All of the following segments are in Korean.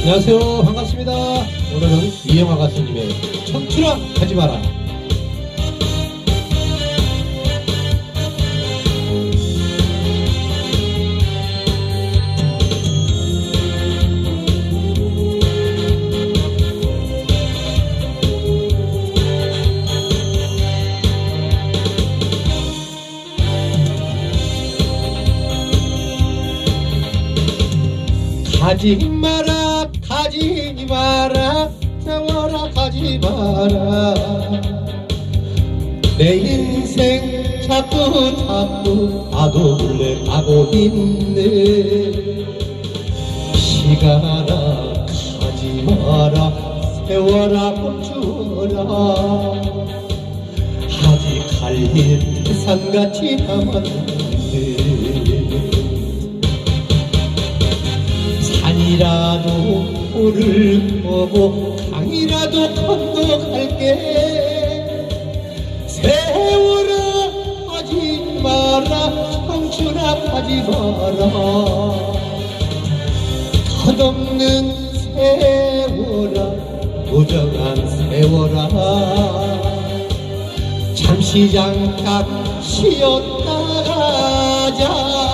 안녕하세요. 반갑습니다. 오늘은 이영화 가수님의 청춘아 가지 마라. 가지 마라 가지 마라. 세워라 가지 마라. 내 인생 자꾸 자꾸 나도 몰래 가고 있네. 시간아 가지 마라. 세워라 멈추어라. 아직 갈일 산같이 남았는데 산이라도 오를 거고 강이라도 건너 갈게. 세월아 하지 마라 청춘아 하지 마라. 덧없는 세월아 무정한 세월아. 잠시 잠깐 쉬었다 가자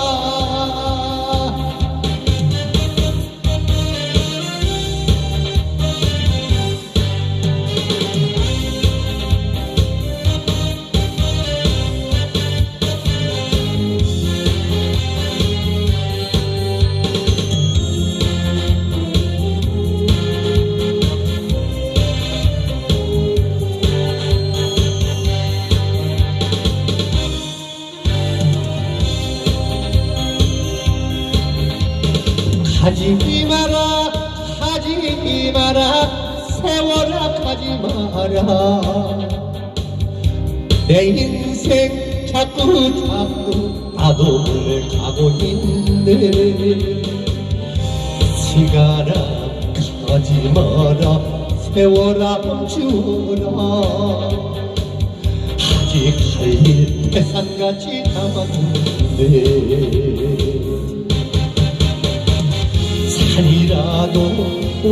가지 마라 가지 마라 세월아 가지 마라. 내 인생 자꾸 자꾸 나도 몰래 가고 있네. 시간아 가지 마라 세월아 멈추라. 아직 할일 태산같이 남았는데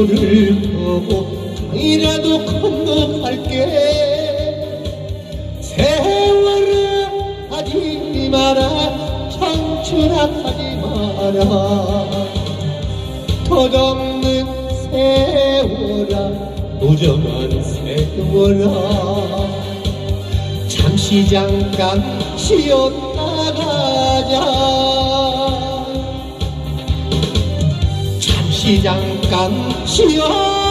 오를 거고 강이라도 건너갈게. 세월아 하지 마라. 청춘아 하지 마라. 덧없는 세월아 무정한 세월아. 잠시 잠깐 쉬었다 가자 잠깐 쉬었다가